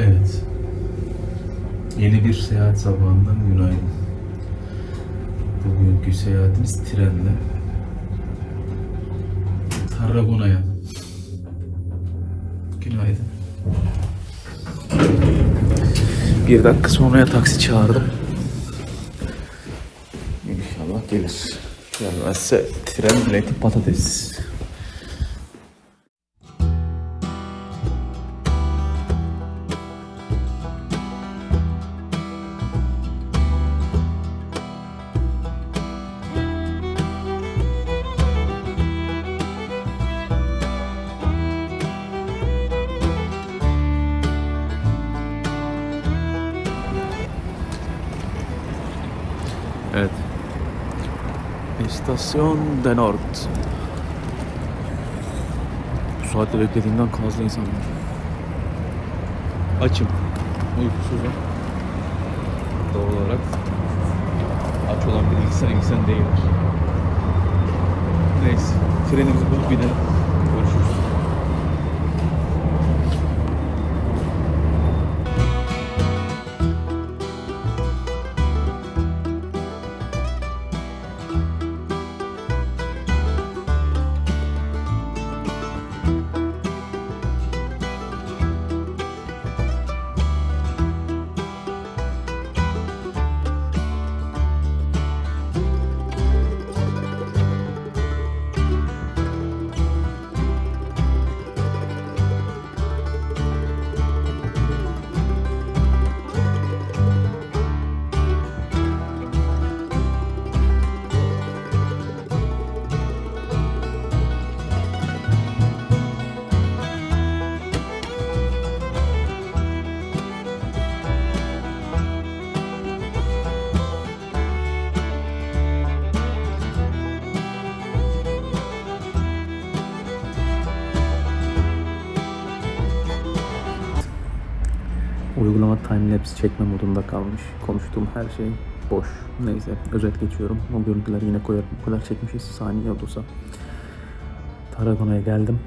Evet. Yeni bir seyahat sabahından günaydın. Bugünkü seyahatimiz trenle. Tarragona'ya. Günaydın. Bir dakika sonraya taksi çağırdım. İnşallah gelir. Gelmezse tren bileti patates. İstasyon de Nord. Bu saatte beklediğimden fazla insan var. Açım. Uykusuzum. Doğal olarak. Aç olan bir insan insan değildir. Neyse. Trenimizi bulup binelim. Timelapse çekme modunda kalmış. Konuştuğum her şey boş. Neyse özet geçiyorum. O görüntüleri yine koyarım. Bu kadar çekmişiz saniye olursa. Tarragona'ya geldim.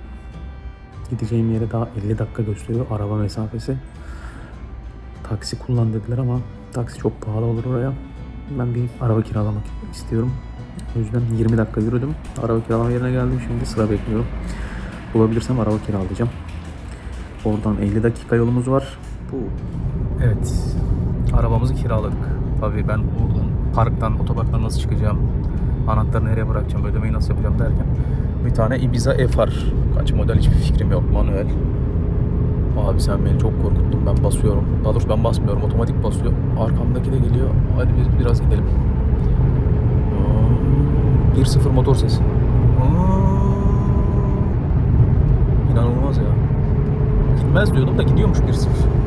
Gideceğim yere daha 50 dakika gösteriyor araba mesafesi. Taksi kullan dediler ama taksi çok pahalı olur oraya. Ben bir araba kiralamak istiyorum. O yüzden 20 dakika yürüdüm. Araba kiralama yerine geldim. Şimdi sıra bekliyorum. Bulabilirsem araba kiralayacağım. Oradan 50 dakika yolumuz var. Bu Evet. Arabamızı kiraladık. Tabii ben buradan parktan, otoparktan nasıl çıkacağım, anahtarı nereye bırakacağım, ödemeyi nasıl yapacağım derken bir tane Ibiza FR. Kaç model hiçbir fikrim yok. Manuel. Abi sen beni çok korkuttun. Ben basıyorum. Daha doğrusu ben basmıyorum. Otomatik basıyor. Arkamdaki de geliyor. Hadi biz biraz gidelim. Aa, 1.0 motor sesi. İnanılmaz ya. Gitmez diyordum da gidiyormuş 1.0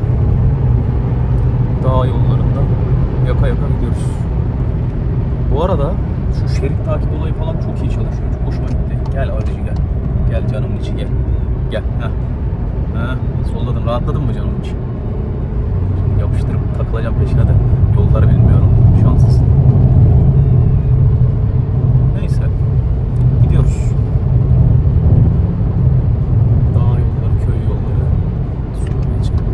dağ yollarında yaka yaka gidiyoruz. Bu arada şu şerit takip olayı falan çok iyi çalışıyor. Çok hoşuma gitti. Gel abici gel. Gel canımın içi gel. Gel. Heh. Heh. Solladım. Rahatladın mı canımın içi? Yapıştırıp takılacağım peşine de. Yolları bilmiyorum. Şanslısın. Neyse. Gidiyoruz. Dağ yolları, köy yolları. Sonra geçelim.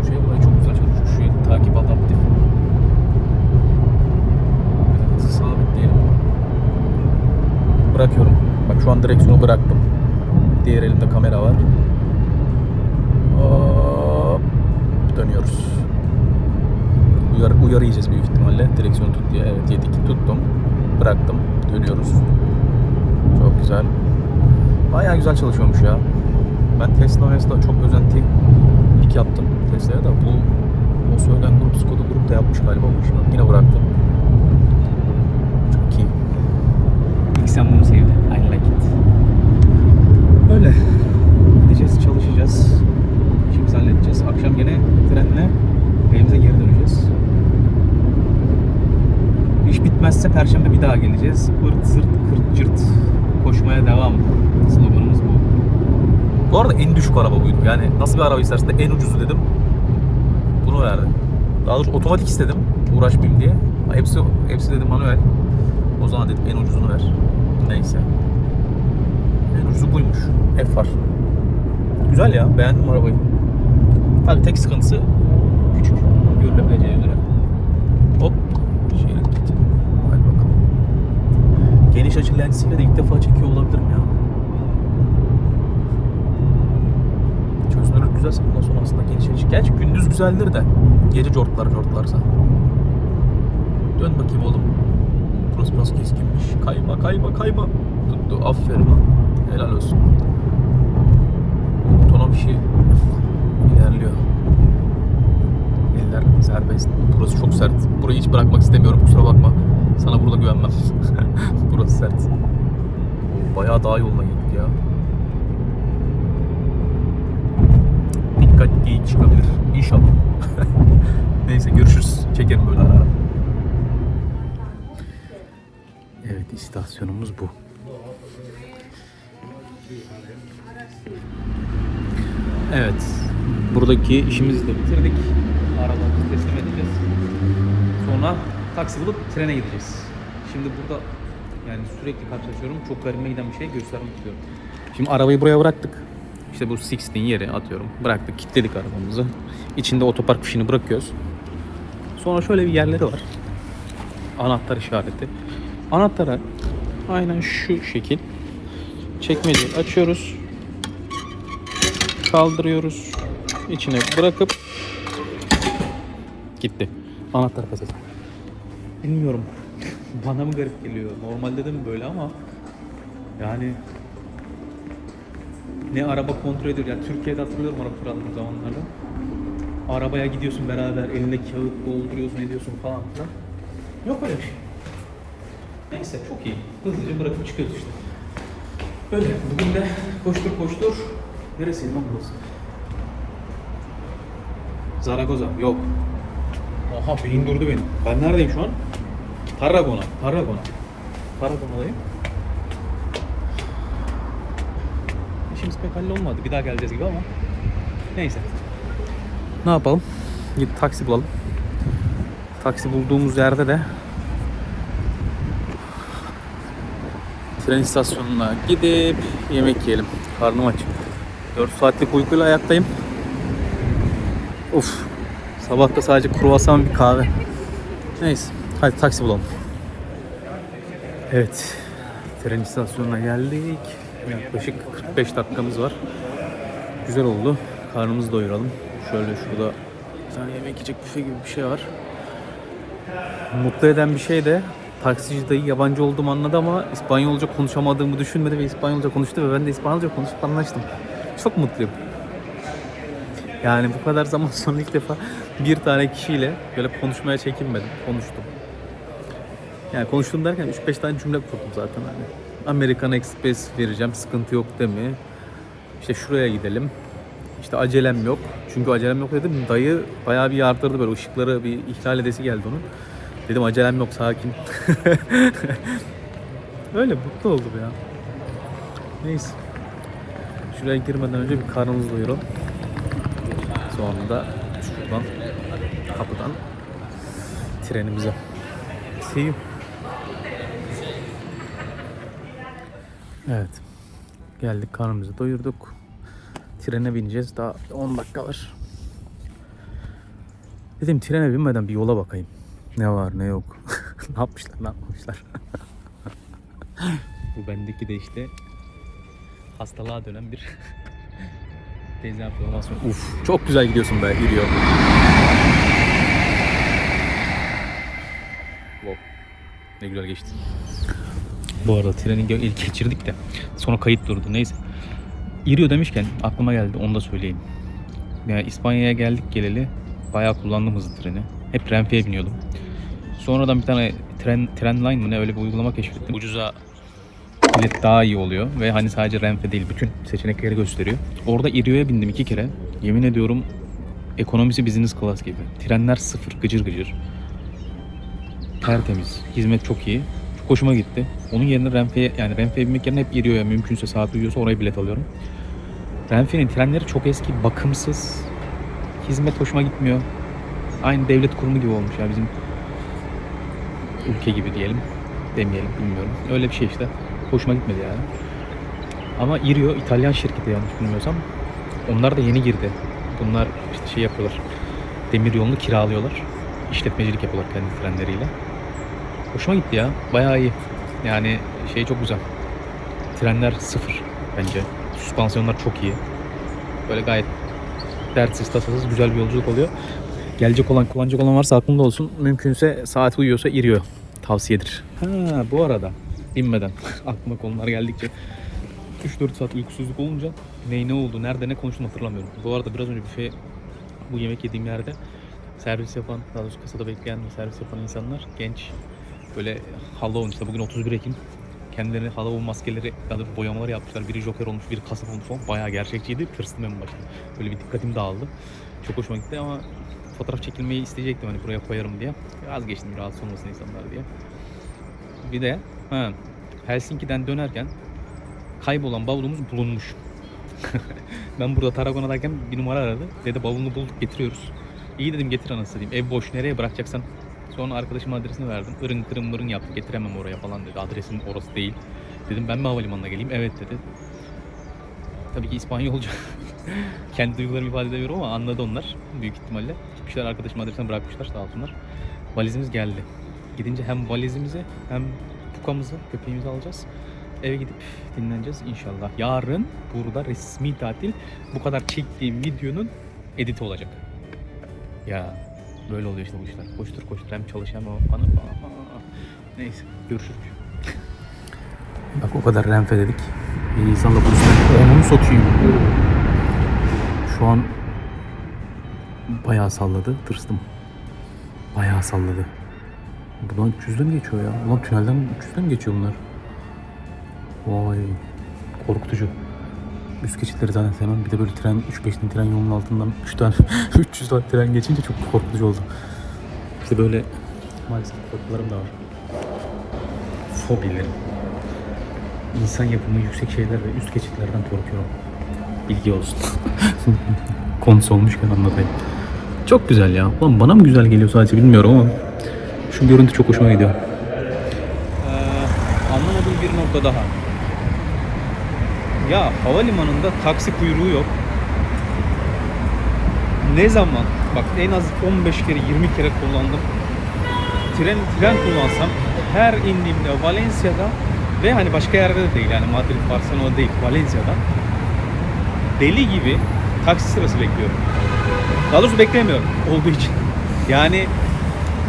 Şu şey olayı çok güzel çalışıyor. Şu şey, takip adaptif. Böyle hızı sabitleyelim. Bırakıyorum. Bak şu an direksiyonu bıraktım. Diğer elimde kamera var. Hop. Dönüyoruz. Uyarı, uyarı yiyeceğiz büyük ihtimalle. Direksiyonu tut diye. Evet yedik. Tuttum. Bıraktım. Dönüyoruz. Çok güzel. Bayağı güzel çalışıyormuş ya. Ben Tesla Tesla çok özentilik yaptım Tesla'ya da bu o söylenen grup Skoda grup da yapmış galiba bu işini. Yine bıraktım. Çok iyi. Bunu sevdi. I like it. Öyle. Gideceğiz, çalışacağız. İşimizi halledeceğiz. Akşam gene trenle evimize geri döneceğiz. İş bitmezse perşembe bir daha geleceğiz. Hırt zırt kırt cırt koşmaya devam. Sloganımız bu. Bu arada en düşük araba buydu. Yani nasıl bir araba istersin de en ucuzu dedim. Bunu verdi. Daha doğrusu otomatik istedim. Uğraşmayayım diye. Hepsi, hepsi dedim manuel. O zaman dedim en ucuzunu ver. Neyse. En ucuzu buymuş. F var. Güzel ya. Beğendim arabayı. Tabii tek sıkıntısı küçük. Görülebileceği üzere. Hop. Şerit gitti. Hadi bakalım. Geniş açı lensiyle de ilk defa çekiyor olabilirim ya. Çözünürlük güzelse bundan sonra aslında geniş açı. Gerçi gündüz güzeldir de. Gece cortlar cortlarsa. Dön bakayım oğlum. Biraz keskinmiş. Kayma kayma kayma. Tuttu. Aferin lan. Helal olsun. Otonom işi ilerliyor. Eller serbest. Burası çok sert. Burayı hiç bırakmak istemiyorum kusura bakma. Sana burada güvenmem. Burası sert. Bayağı dağ yoluna girdik ya. Dikkat geyik çıkabilir. İnşallah. Neyse görüşürüz. Çekerim böyle ara ara. İstasyonumuz bu. Evet. Buradaki işimizi de bitirdik. Arabamızı teslim edeceğiz. Sonra taksi bulup trene gideceğiz. Şimdi burada yani sürekli karşılaşıyorum. Çok garibime giden bir şey göstermek istiyorum. Şimdi arabayı buraya bıraktık. İşte bu 16 yeri atıyorum. Bıraktık, kilitledik arabamızı. İçinde otopark fişini bırakıyoruz. Sonra şöyle bir yerleri var. Anahtar işareti. Anahtara aynen şu şekil çekmeceyi açıyoruz. Kaldırıyoruz. İçine bırakıp gitti. Anahtar kasası. Bilmiyorum. Bana mı garip geliyor? Normalde de mi böyle ama yani ne araba kontrol ediyor. Ya Türkiye'de hatırlıyorum araba kiraladığım zamanlarda. Arabaya gidiyorsun beraber elinde kağıt dolduruyorsun ediyorsun falan filan. Yok öyle bir şey. Neyse çok iyi. Hızlıca bırakıp çıkıyoruz işte. Öyle. Bugün de koştur koştur. Neresiydi lan burası? Zaragoza. Yok. Aha beyin durdu benim. Ben neredeyim şu an? Tarragona. Tarragona. Tarragona'dayım. İşimiz pek hallolmadı. Bir daha geleceğiz gibi ama. Neyse. Ne yapalım? Git taksi bulalım. Taksi bulduğumuz yerde de tren istasyonuna gidip yemek yiyelim. Karnım aç. 4 saatlik uykuyla ayaktayım. Uf. Sabah da sadece kruvasan bir kahve. Neyse. Hadi taksi bulalım. Evet. Tren istasyonuna geldik. Yaklaşık 45 dakikamız var. Güzel oldu. Karnımızı doyuralım. Şöyle şurada bir tane yemek yiyecek büfe gibi bir şey var. Mutlu eden bir şey de taksici dayı yabancı olduğumu anladı ama İspanyolca konuşamadığımı düşünmedi ve İspanyolca konuştu ve ben de İspanyolca konuşup anlaştım. Çok mutluyum. Yani bu kadar zaman sonra ilk defa bir tane kişiyle böyle konuşmaya çekinmedim. Konuştum. Yani konuştum derken 3-5 tane cümle kurdum zaten hani. Amerikan Express vereceğim, sıkıntı yok değil mi? İşte şuraya gidelim. İşte acelem yok. Çünkü acelem yok dedim. Dayı bayağı bir yardırdı böyle ışıkları bir ihlal edesi geldi onun. Dedim acelem yok sakin. Öyle mutlu oldum ya. Neyse. Şuraya girmeden önce bir karnımızı doyuralım. Sonra da şuradan kapıdan trenimize. See you. Evet. Geldik karnımızı doyurduk. Trene bineceğiz. Daha 10 dakika var. Dedim trene binmeden bir yola bakayım. Ne var ne yok. ne yapmışlar ne yapmışlar. Bu bendeki de işte hastalığa dönen bir dezenformasyon. Uf çok güzel gidiyorsun be yürüyor. Wow. Ne güzel geçti. Bu arada treni ilk geçirdik de sonra kayıt durdu neyse. İriyo demişken aklıma geldi onu da söyleyeyim. Yani İspanya'ya geldik geleli bayağı kullandım hızlı treni. Hep Renfe'ye biniyordum. Sonradan bir tane tren, Trendline mı ne öyle bir uygulama keşfettim. Ucuza bilet daha iyi oluyor ve hani sadece Renfe değil bütün seçenekleri gösteriyor. Orada Irio'ya bindim iki kere. Yemin ediyorum ekonomisi business class gibi. Trenler sıfır gıcır gıcır. Tertemiz. Hizmet çok iyi. Çok hoşuma gitti. Onun yerine Renfe'ye yani Renfe'ye binmek yerine hep Irio'ya mümkünse saat uyuyorsa oraya bilet alıyorum. Renfe'nin trenleri çok eski, bakımsız. Hizmet hoşuma gitmiyor. Aynı devlet kurumu gibi olmuş ya bizim ülke gibi diyelim. Demeyelim bilmiyorum. Öyle bir şey işte. Hoşuma gitmedi yani. Ama Irio İtalyan şirketi yanlış bilmiyorsam. Onlar da yeni girdi Bunlar işte şey yapıyorlar. Demir yolunu kiralıyorlar. İşletmecilik yapıyorlar kendi trenleriyle. Hoşuma gitti ya. Bayağı iyi. Yani şey çok güzel. Trenler sıfır bence. Süspansiyonlar çok iyi. Böyle gayet dertsiz tasasız güzel bir yolculuk oluyor. Gelecek olan kullanacak olan varsa aklında olsun. Mümkünse saat uyuyorsa iriyor. Tavsiyedir. Ha bu arada binmeden aklıma konular geldikçe 3-4 saat uykusuzluk olunca ney ne oldu, nerede ne konuştum hatırlamıyorum. Bu arada biraz önce büfe bu yemek yediğim yerde servis yapan, daha doğrusu kasada bekleyen servis yapan insanlar genç böyle Halloween işte bugün 31 Ekim kendilerine Halloween maskeleri ya da boyamalar yapmışlar. Biri Joker olmuş, biri kasap olmuş falan. Bayağı gerçekçiydi. Tırstım en başta. Böyle bir dikkatim dağıldı. Çok hoşuma gitti ama fotoğraf çekilmeyi isteyecektim hani buraya koyarım diye. Vazgeçtim rahatsız olmasın insanlar diye. Bir de ha, Helsinki'den dönerken kaybolan bavulumuz bulunmuş. ben burada Tarragona'dayken bir numara aradı. Dedi bavulunu bulduk getiriyoruz. İyi dedim getir anasını diyeyim. Ev boş nereye bırakacaksan. Sonra arkadaşıma adresini verdim. Irın kırın mırın yaptı. Getiremem oraya falan dedi. Adresin orası değil. Dedim ben mi havalimanına geleyim? Evet dedi. Tabii ki İspanyolca. Kendi duygularımı ifade edemiyorum ama anladı onlar. Büyük ihtimalle. Gitmişler arkadaşım adresine bırakmışlar sağ olsunlar. Valizimiz geldi. Gidince hem valizimizi hem pukamızı, köpeğimizi alacağız. Eve gidip dinleneceğiz inşallah. Yarın burada resmi tatil bu kadar çektiğim videonun editi olacak. Ya böyle oluyor işte bu işler. Koştur koştur hem çalış hem o. Neyse görüşürüz. Bak o kadar renfe dedik. Bir insanla buluşmak. Onu satayım. Şu an bayağı salladı. Tırstım. Bayağı salladı. Buradan 300'de mi geçiyor ya? Ulan tünelden 300'de mi geçiyor bunlar? Vay. Korkutucu. Üst geçitleri zaten sevmem. Bir de böyle tren, 3-5'li tren yolunun altından 3 tane 300 tane tren geçince çok korkutucu oldu. İşte böyle maalesef korkularım da var. Fobilerim. İnsan yapımı yüksek şeyler ve üst geçitlerden korkuyorum. Bilgi olsun. Konusu olmuşken anlatayım. Çok güzel ya. Lan bana mı güzel geliyor sadece bilmiyorum ama şu görüntü çok hoşuma gidiyor. Ee, anlamadığım bir nokta daha. Ya havalimanında taksi kuyruğu yok. Ne zaman? Bak en az 15 kere 20 kere kullandım. Tren tren kullansam her indiğimde Valencia'da ve hani başka yerde de değil yani Madrid, Barcelona değil Valencia'da deli gibi taksi sırası bekliyorum. Daha doğrusu beklemiyorum olduğu için. Yani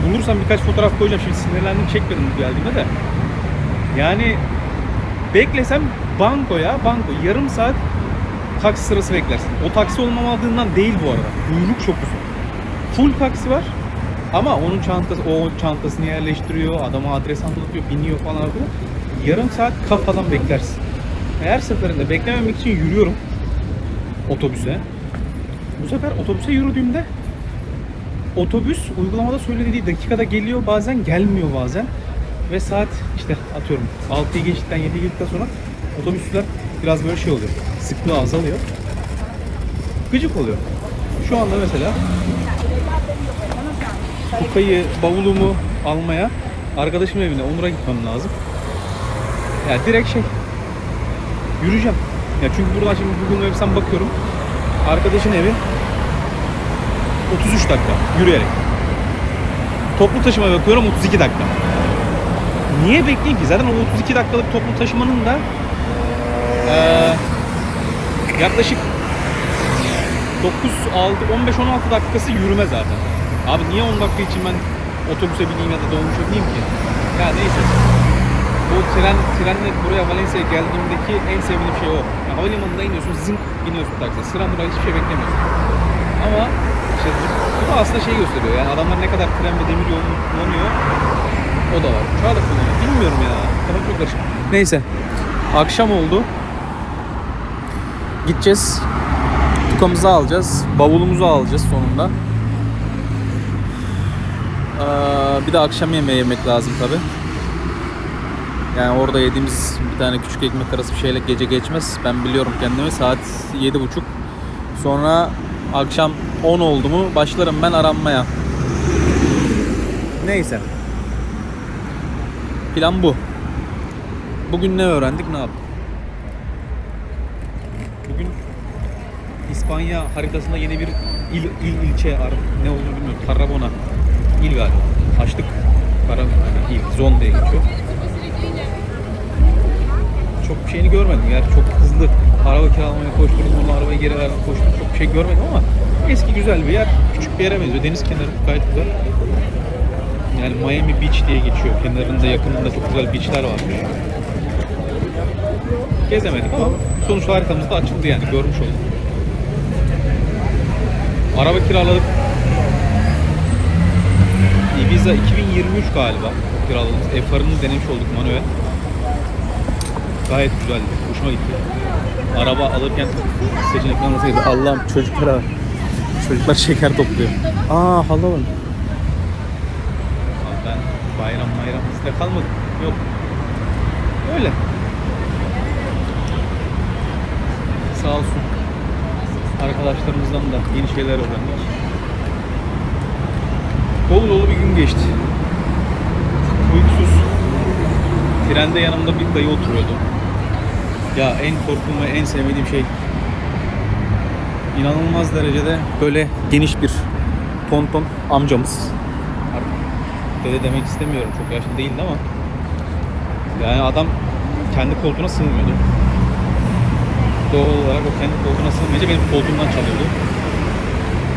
bulursam birkaç fotoğraf koyacağım. Şimdi sinirlendim çekmedim bu geldiğimde de. Yani beklesem bankoya, banko yarım saat taksi sırası beklersin. O taksi olmamadığından değil bu arada. Kuyruk çok uzun. Full taksi var. Ama onun çantası, o çantasını yerleştiriyor, adama adres anlatıyor, biniyor falan filan. Yarım saat kafadan beklersin. Her seferinde beklememek için yürüyorum otobüse. Bu sefer otobüse yürüdüğümde otobüs uygulamada söylediği dakikada geliyor bazen gelmiyor bazen. Ve saat işte atıyorum 6'yı geçtikten 7'yi geçtikten sonra otobüsler biraz böyle şey oluyor. Sıklığı azalıyor. Gıcık oluyor. Şu anda mesela kupayı, bavulumu almaya arkadaşımın evine Onur'a gitmem lazım. Ya direkt şey yürüyeceğim. Ya çünkü buradan şimdi Google Maps'ten bakıyorum. Arkadaşın evi 33 dakika yürüyerek. Toplu taşıma bakıyorum 32 dakika. Niye bekleyeyim ki? Zaten o 32 dakikalık toplu taşımanın da eee, yaklaşık 9, 6, 15, 16 dakikası yürüme zaten. Abi niye 10 dakika için ben otobüse bineyim ya da dolmuşa bineyim ki? Ya neyse. Bu tren, trenle buraya Valencia'ya geldiğimdeki en sevdiğim şey o. Ya havalimanında iniyorsun, zınk biniyorsun taksiye. Sıra mıra hiçbir şey beklemiyorsun. Ama işte bu da aslında şey gösteriyor yani adamlar ne kadar tren ve demir yolunu kullanıyor. O da var. Uçağı da kullanıyor. Bilmiyorum ya. Kafam çok karışık. Neyse. Akşam oldu. Gideceğiz. Tukamızı alacağız. Bavulumuzu alacağız sonunda. Ee, bir de akşam yemeği yemek lazım tabi. Yani orada yediğimiz bir tane küçük ekmek arası bir şeyle gece geçmez. Ben biliyorum kendimi. Saat yedi buçuk. Sonra akşam 10 oldu mu başlarım ben aranmaya. Neyse. Plan bu. Bugün ne öğrendik ne yaptık? Bugün İspanya haritasında yeni bir il, il ilçe ar- ne olduğunu bilmiyorum. Tarragona. İl galiba. Açtık. Tarragona yani il. Zon diye geçiyor. Çok bir şeyini görmedim. Yani çok hızlı araba kiralamaya koşturdum. Onunla arabayı geri verdim koştum. Çok bir şey görmedim ama eski güzel bir yer. Küçük bir yere benziyor. Deniz kenarı gayet güzel. Yani Miami Beach diye geçiyor. Kenarında yakınında çok güzel beachler varmış. Gezemedik ama sonuçta haritamızda açıldı yani görmüş olduk. Araba kiraladık. Ibiza 2023 galiba kiraladığımız ev denemiş olduk manuel. Gayet güzeldi. Hoşuma gitti. Araba alırken seçenekler nasıl gibi? Allah'ım çocuklara Çocuklar şeker topluyor. Aa. Abi ben bayram bayram bizde kalmadım. Yok. Öyle. Sağ olsun. Arkadaşlarımızdan da yeni şeyler öğrendik. Dolu dolu bir gün geçti. Trende yanımda bir dayı oturuyordu. Ya en korktuğum ve en sevmediğim şey inanılmaz derecede böyle geniş bir tonton amcamız. Artık dede demek istemiyorum çok yaşlı değildi ama yani adam kendi koltuğuna sığmıyordu. Doğal olarak o kendi koltuğuna sığmayınca benim koltuğumdan çalıyordu.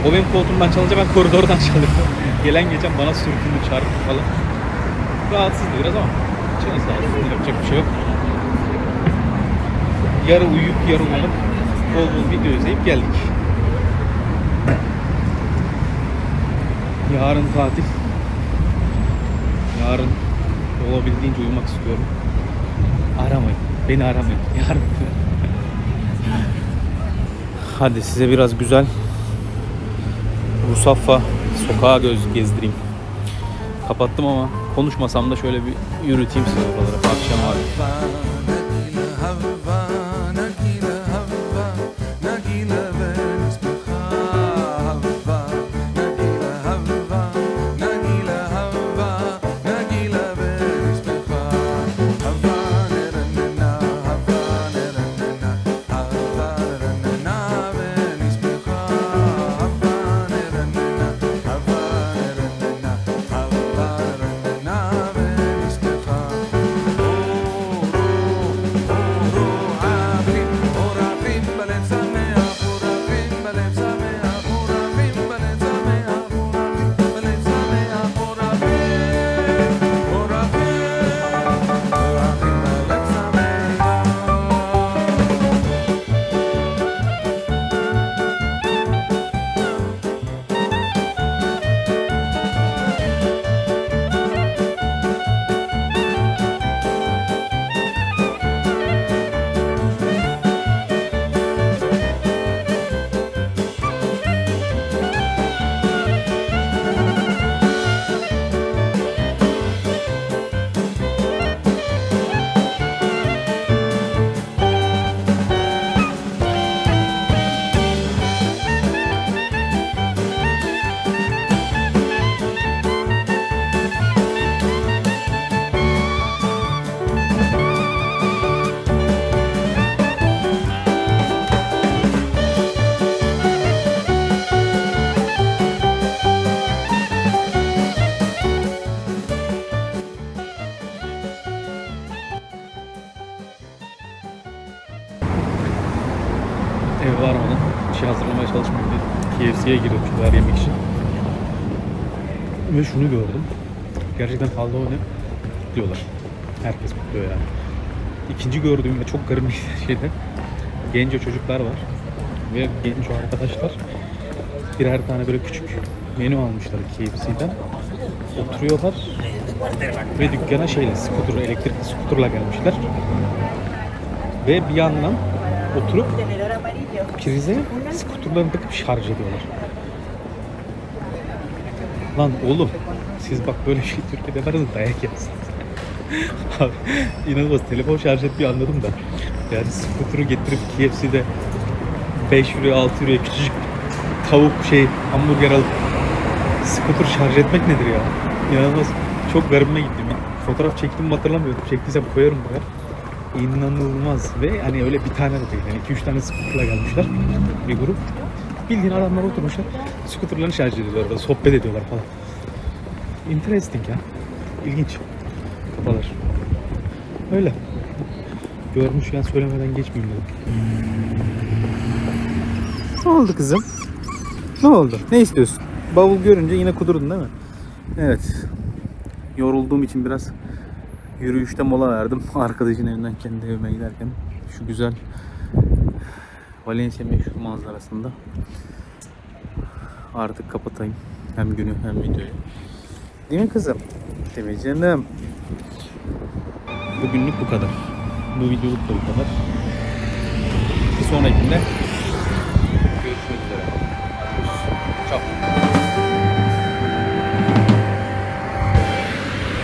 O benim koltuğumdan çalınca ben koridordan çalıyordum. Gelen geçen bana sürtündü, çarptı falan. Rahatsızdı biraz ama canı sağ. Yapacak bir şey yok. Yarı uyuyup yarı uyanıp bol video izleyip geldik. Yarın tatil. Yarın olabildiğince uyumak istiyorum. Aramayın. Beni aramayın. Yarın. Hadi size biraz güzel Rusaffa sokağa göz gezdireyim. Kapattım ama konuşmasam da şöyle bir yürüteyim size oraları. Akşam abi. Eve varmadan şey hazırlamaya çalışmayayım dedim. KFC'ye girdim şeyler yemek için. Ve şunu gördüm. Gerçekten Halloween'i kutluyorlar. Herkes kutluyor yani. İkinci gördüğüm ve çok garip bir şeyde genco çocuklar var. Ve genco arkadaşlar birer tane böyle küçük menü almışlar KFC'den. Oturuyorlar ve dükkana şeyle, skuter, elektrikli skuterla gelmişler. Ve bir yandan oturup prize skuterlarını takıp şarj ediyorlar. Lan oğlum siz bak böyle şey Türkiye'de yaparsanız dayak yersiniz. İnanılmaz telefon şarj etmeyi anladım da. Yani skuturu getirip KFC'de 5 euro 6 euroya küçücük tavuk şey hamburger alıp skuter şarj etmek nedir ya? İnanılmaz çok garibime gitti. Bir fotoğraf çektim mi hatırlamıyorum. Çektiysem koyarım buraya. İnanılmaz ve hani öyle bir tane de değil. Yani 2-3 tane scooter'la gelmişler bir grup. Bildiğin adamlar oturmuşlar. Scooter'larını şarj ediyorlar orada. Sohbet ediyorlar falan. Interesting ya. İlginç. Kafalar. Öyle. Görmüşken söylemeden geçmeyeyim dedim. Ne oldu kızım? Ne oldu? Ne istiyorsun? Bavul görünce yine kudurdun değil mi? Evet. Yorulduğum için biraz yürüyüşte mola verdim. Arkadaşın evinden kendi evime giderken. Şu güzel Valencia meşhur manzarasında. Artık kapatayım. Hem günü hem videoyu. Değil mi kızım? Değil mi canım? Bugünlük bu kadar. Bu videoluk da bu kadar. Bir sonrakinde